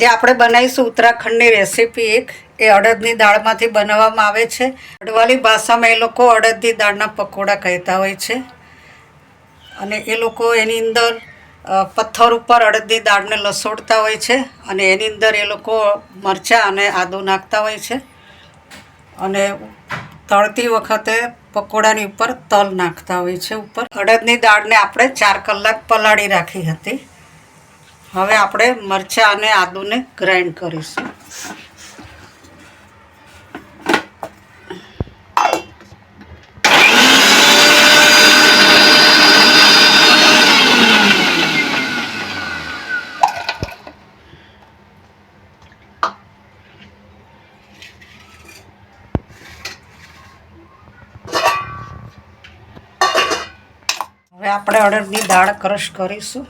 જે આપણે બનાવીશું ઉત્તરાખંડની રેસીપી એક, એ અડદની દાળમાંથી બનાવવામાં આવે છે. અડવાલી ભાષામાં એ લોકો અડદની દાળના પકોડા કહેતા હોય છે. અને એ લોકો એની અંદર પથ્થર ઉપર અડદની દાળને લસોડતા હોય છે અને એની અંદર એ લોકો મરચાં અને આદું નાખતા હોય છે. અને તળતી વખતે પકોડાની ઉપર તલ નાખતા હોય છે ઉપર. અડદની દાળને આપણે ચાર કલાક પલાળી રાખી હતી. હવે આપણે મરચાં અને આદુને ગ્રાઇન્ડ કરીશું. હવે આપણે અડદની દાળ ક્રશ કરીશું.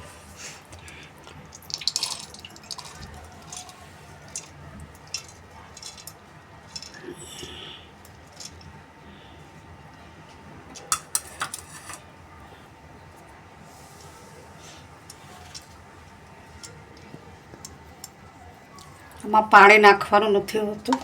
આમાં પાણી નાખવાનું નથી હોતું.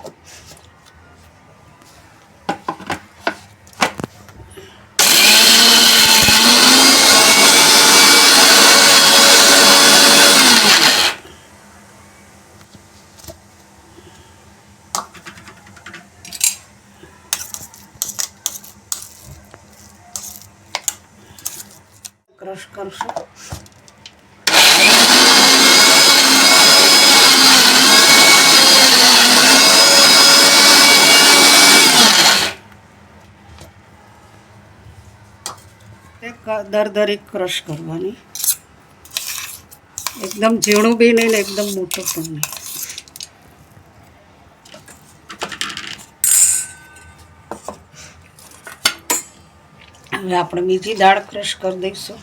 ક્રશ કરશું. દરદરી ક્રશ કરવાની. એકદમ ઝીણું બી નહીં ને એકદમ મોટું પણ નહીં. હવે આપણે બીજી દાળ ક્રશ કરી દઈશું.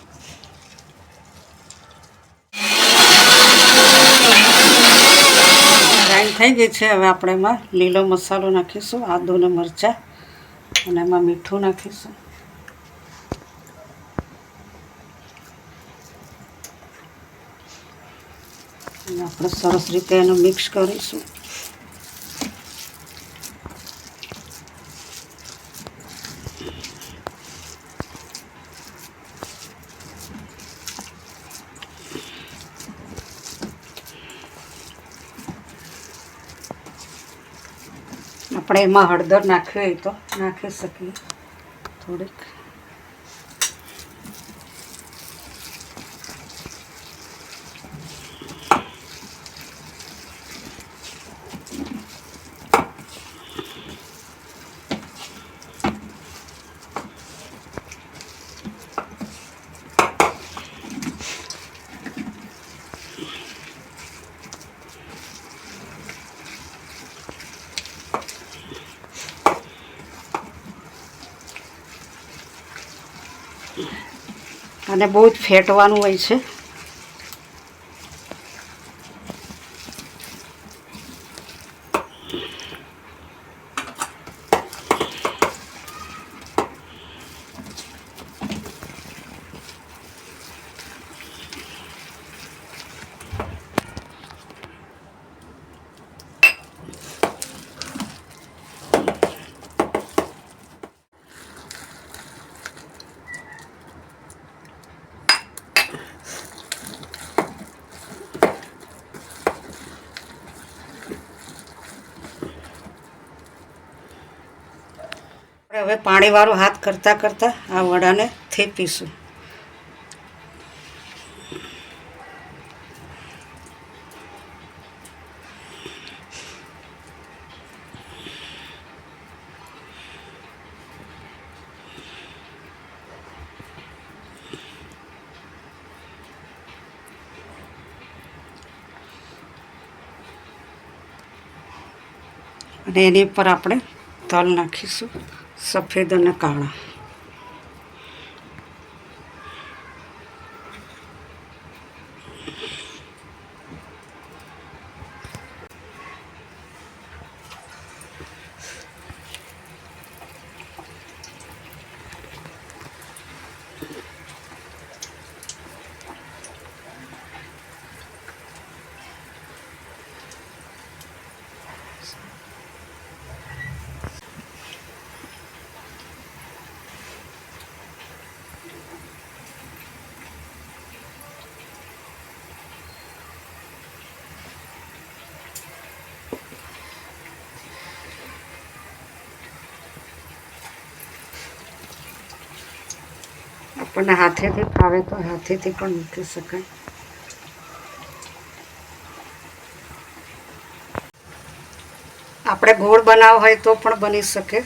ગ્રાઇન્ડ થઈ ગઈ છે, હવે આપણે એમાં લીલો મસાલો નાખીશું આદુ ને મરચાં, અને એમાં મીઠું નાખીશું. અને આપણે સરસ રીતે એનું મિક્સ કરીશું. આપણે એમાં હળદર નાખવી હોય તો નાખી શકીએ થોડીક. અને બહુ જ ફેટવાનું હોય છે. આપણે હવે પાણીવાળો હાથ કરતાં કરતાં આ વડાને થેપીશું. અને એની ઉપર આપણે તલ નાખીશું. સફેદ અને કાળા. આપણને હાથેથી ફાવે તો હાથેથી પણ મૂકી શકાય. આપણે ગોળ બનાવ હોય તો પણ બની શકે.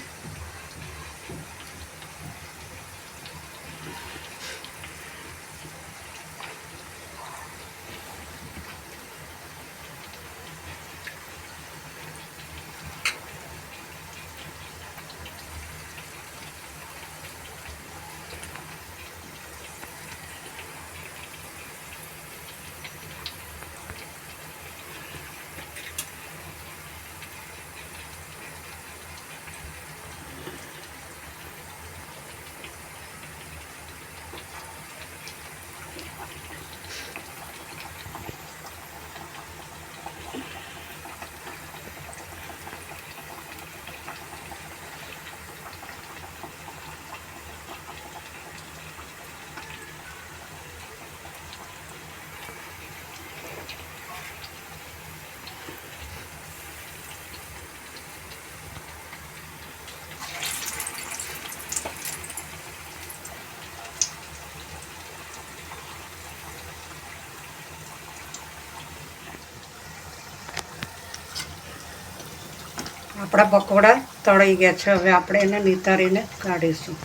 આપણા પકોડા તળાઈ ગયા છે. હવે આપણે એને નિતારીને કાઢીશું.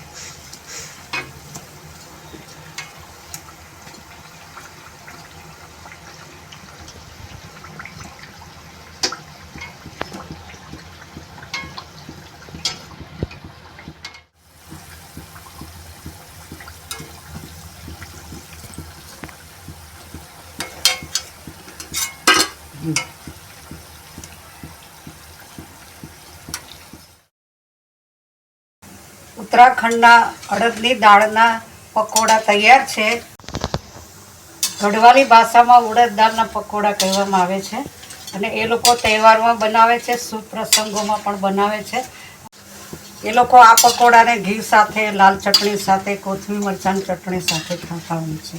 ઉત્તરાખંડના અડદની દાળના પકોડા તૈયાર છે. ગઢવાલી ભાષામાં ઉડદ દાળના પકોડા કહેવામાં આવે છે અને એ લોકો તહેવારમાં બનાવે છે, શુભ પ્રસંગોમાં પણ બનાવે છે. એ લોકો આ પકોડાને ઘી સાથે, લાલ ચટણી સાથે કોથમી મરચાંની ચટણી સાથે હોય છે.